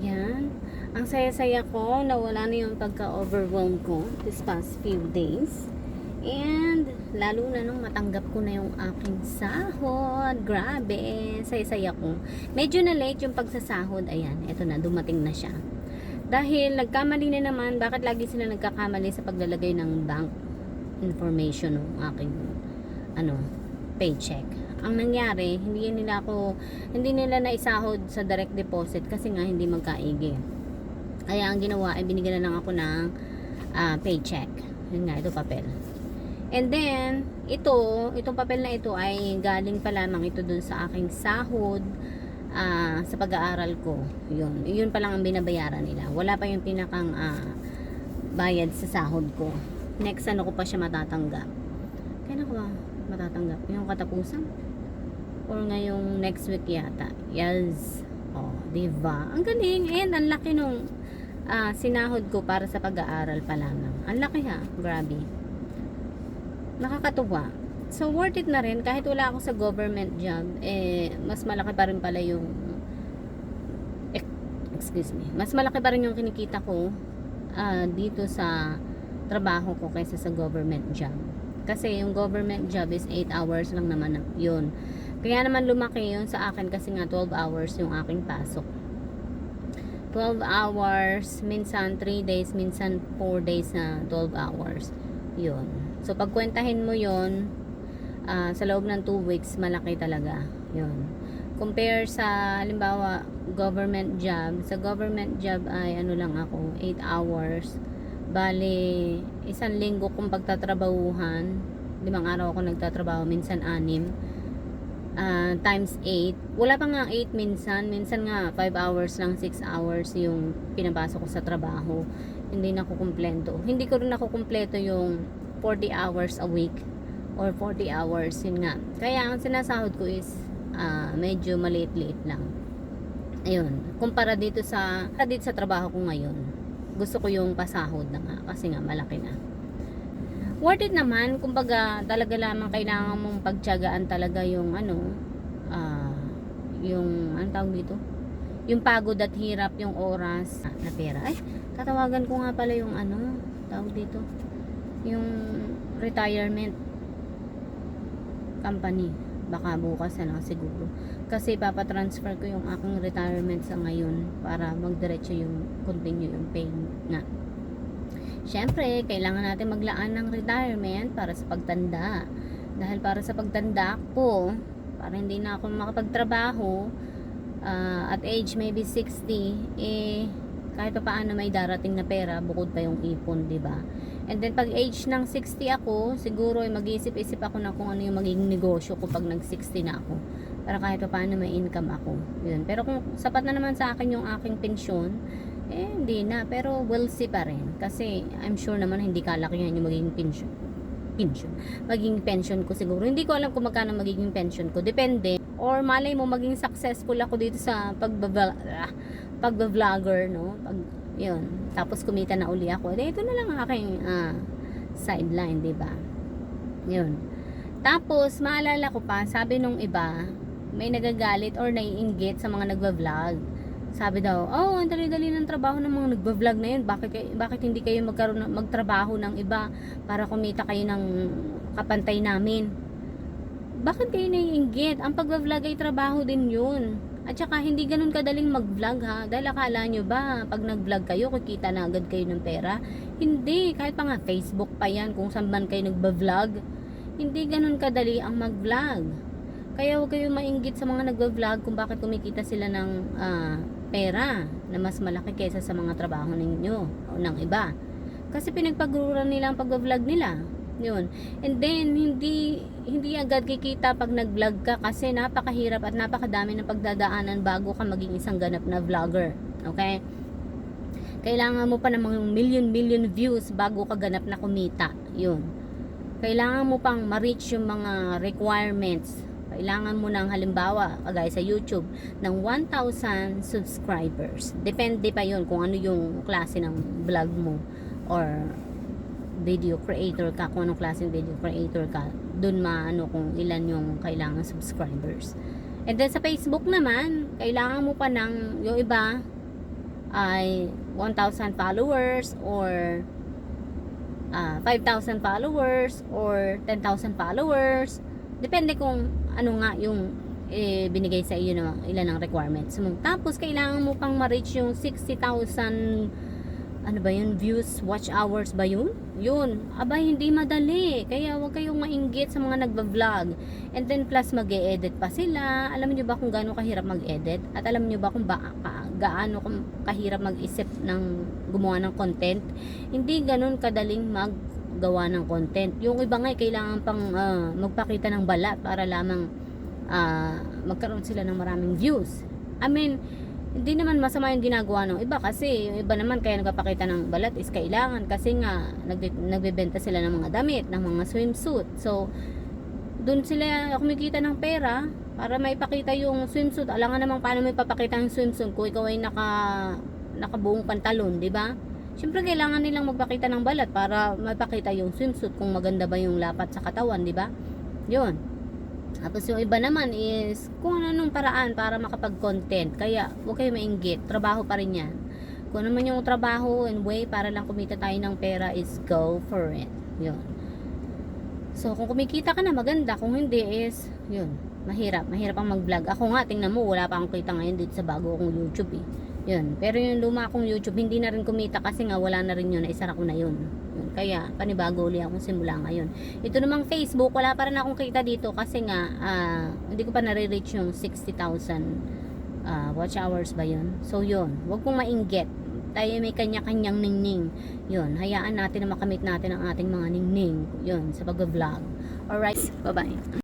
Ayan. Ang saya-saya ko, nawala na yung pagka-overwhelm ko this past few days. And, lalo na nung matanggap ko na yung aking sahod. Grabe, saya-saya ko. Medyo na late yung pagsasahod. Ayan, eto na, dumating na siya. Dahil nagkamali na naman, bakit lagi sila nagkakamali sa paglalagay ng bank information ng aking ano, paycheck. Ang nangyari, hindi nila ako, hindi nila naisahod sa direct deposit kasi nga hindi magkaigi. Kaya ang ginawa ay binigyan lang ako ng ah, paycheck. Yun nga, ito papel. And then, ito, itong papel na ito ay galing pa lamang ito dun sa aking sahod ah, sa pag-aaral ko. Yun, yun pa lang ang binabayaran nila. Wala pa yung pinakang ah, bayad sa sahod ko. Next, ano ko pa siya matatanggap? Kailan ko matatanggap? Yung katapusan? Or ngayong next week yata? Yes. Oh, diba? Ang galing. And ang laki nung ah, sinahod ko para sa pag-aaral pa lamang. Ang laki ha. Grabe. Nakakatuwa. So, worth it na rin. Kahit wala ako sa government job, eh, mas malaki pa rin pala yung ex- excuse me. Mas malaki pa rin yung kinikita ko ah, dito sa trabaho ko kaysa sa government job. Kasi yung government job is 8 hours lang naman na- yun. Kaya naman lumaki yun sa akin kasi nga 12 hours yung aking pasok. 12 hours, minsan 3 days, minsan 4 days na 12 hours. Yun. So pagkwentahin mo yun, ah, sa loob ng 2 weeks, malaki talaga. Yun. Compare sa, halimbawa, government job. Sa government job ay ano lang ako, 8 hours. Bali, isang linggo kong pagtatrabahuhan. Limang araw ako nagtatrabaho, minsan anim. Ah, times 8. Wala pa nga 8 minsan. Minsan nga 5 hours lang, 6 hours yung pinapasok ko sa trabaho. Hindi na kumpleto. Hindi ko rin ako kumpleto yung 40 hours a week or 40 hours. Yun nga. Kaya ang sinasahod ko is ah, medyo maliit-liit lang. Ayun. Kumpara dito sa, dito sa trabaho ko ngayon. Gusto ko yung pasahod na nga kasi nga malaki na worth it naman. Kumbaga talaga lamang kailangan mong pagtiyagaan talaga yung ano ah yung anong tawag dito? Yung pagod at hirap yung oras na pera. Ay tatawagan ko nga pala yung ano tawag dito? Yung retirement company. Baka bukas na lang siguro. Kasi papatransfer ko yung aking retirement sa ngayon para magdiretso yung continue yung pay nga Siyempre, kailangan natin maglaan ng retirement para sa pagtanda. Dahil para sa pagtanda ko, para hindi na ako makapagtrabaho, ah, at age maybe 60, eh, kahit pa paano may darating na pera, bukod pa yung ipon, di ba? And then, pag age ng 60 ako, siguro ay mag-isip-isip ako na kung ano yung magiging negosyo ko pag nag-60 na ako. Para kahit pa paano may income ako. Yun. Pero kung sapat na naman sa akin yung aking pensyon, eh, hindi na. Pero we'll see pa rin. Kasi, I'm sure naman hindi kalakihan yung magiging pension. Pension. Magiging pension ko siguro. Hindi ko alam kung magkano magiging pension ko. Depende. Or malay mo, maging successful ako dito sa pagbabla, ah, pagbablogger, no? Pag, yun. Tapos kumita na uli ako. Eh, ito na lang ang aking ah, sideline, di ba? Yun. Tapos, maalala ko pa, sabi nung iba, may nagagalit or naiinggit sa mga nagbablog. Sabi daw, oh, ang dali-dali ng trabaho ng mga nagbablog na yun. Bakit, kay- bakit hindi kayo magkaroon, magtrabaho ng iba para kumita kayo ng kapantay namin? Bakit kayo naiinggit? Ang pagbablog ay trabaho din yun. At saka hindi ganun kadaling mag-vlog ha. Dahil akala nyo ba, pag nag-vlog kayo, kikita na agad kayo ng pera? Hindi. Kahit pa nga Facebook pa yan, kung saan man kayo nagba-vlog. Hindi ganun kadali ang mag-vlog. Kaya huwag kayong mainggit sa mga nagba-vlog kung bakit kumikita sila ng ah, pera na mas malaki kaysa sa mga trabaho ninyo o ng iba. Kasi pinagpaguran nila ang pag-vlog nila. Yun. And then, hindi hindi agad kikita pag nag-vlog ka kasi napakahirap at napakadami ng pagdadaanan bago ka maging isang ganap na vlogger. Okay? Kailangan mo pa ng mga million-million views bago ka ganap na kumita. Yun. Kailangan mo pang ma-reach yung mga requirements. Kailangan mo ng halimbawa, kagaya sa YouTube, ng 1,000 subscribers. Depende pa yun kung ano yung klase ng vlog mo or video creator ka, kung anong klaseng video creator ka, dun maano kung ilan yung kailangan subscribers. And then sa Facebook naman, kailangan mo pa ng yung iba ay 1,000 followers or ah, 5,000 followers or 10,000 followers. Depende kung ano nga yung eh, binigay sa iyo ng ilan ang requirements mo. Tapos kailangan mo pang ma-reach yung 60,000 ano ba yun, views, watch hours ba yun? Yun. Aba, hindi madali. Kaya huwag kayong mainggit sa mga nagba-vlog. And then plus mag edit pa sila. Alam niyo ba kung gaano kahirap mag-edit? At alam niyo ba kung ba, ka, gaano kahirap mag-isip ng gumawa ng content? Hindi ganun kadaling maggawa ng content. Yung iba nga, eh, kailangan pang ah, magpakita ng balat para lamang ah, magkaroon sila ng maraming views. I mean, hindi naman masama yung ginagawa ng iba kasi yung iba naman kaya nagpapakita ng balat is kailangan kasi nga nagbe- nagbebenta sila ng mga damit, ng mga swimsuit. So, doon sila kumikita ng pera para maipakita yung swimsuit. Alam nga naman paano may papakita yung swimsuit kung ikaw ay naka nakabuong pantalon, di ba? Siyempre kailangan nilang magpakita ng balat para mapakita yung swimsuit kung maganda ba yung lapat sa katawan, di ba? Yun. Tapos yung iba naman is kung ano nung paraan para makapag-content. Kaya huwag kayo mainggit. Trabaho pa rin yan. Kung ano man yung trabaho and way para lang kumita tayo ng pera is go for it. Yun. So kung kumikita ka na maganda. Kung hindi is yun. Mahirap. Mahirap ang mag-vlog. Ako nga tingnan mo wala pa akong kita ngayon dito sa bago kong YouTube eh. Yun. Pero yung luma kong YouTube hindi na rin kumita kasi nga wala na rin yun. Naisara ko na yun. Yun. Kaya panibago ulit akong simula ngayon. Ito namang Facebook, wala pa rin akong kita dito kasi nga ah, hindi ko pa nare-reach yung 60,000 ah, watch hours ba yun? So yun, wag kong mainggit. Tayo may kanya-kanyang ningning. Yun, hayaan natin na makamit natin ang ating mga ningning. Yun, sa pag-vlog. Alright, bye-bye.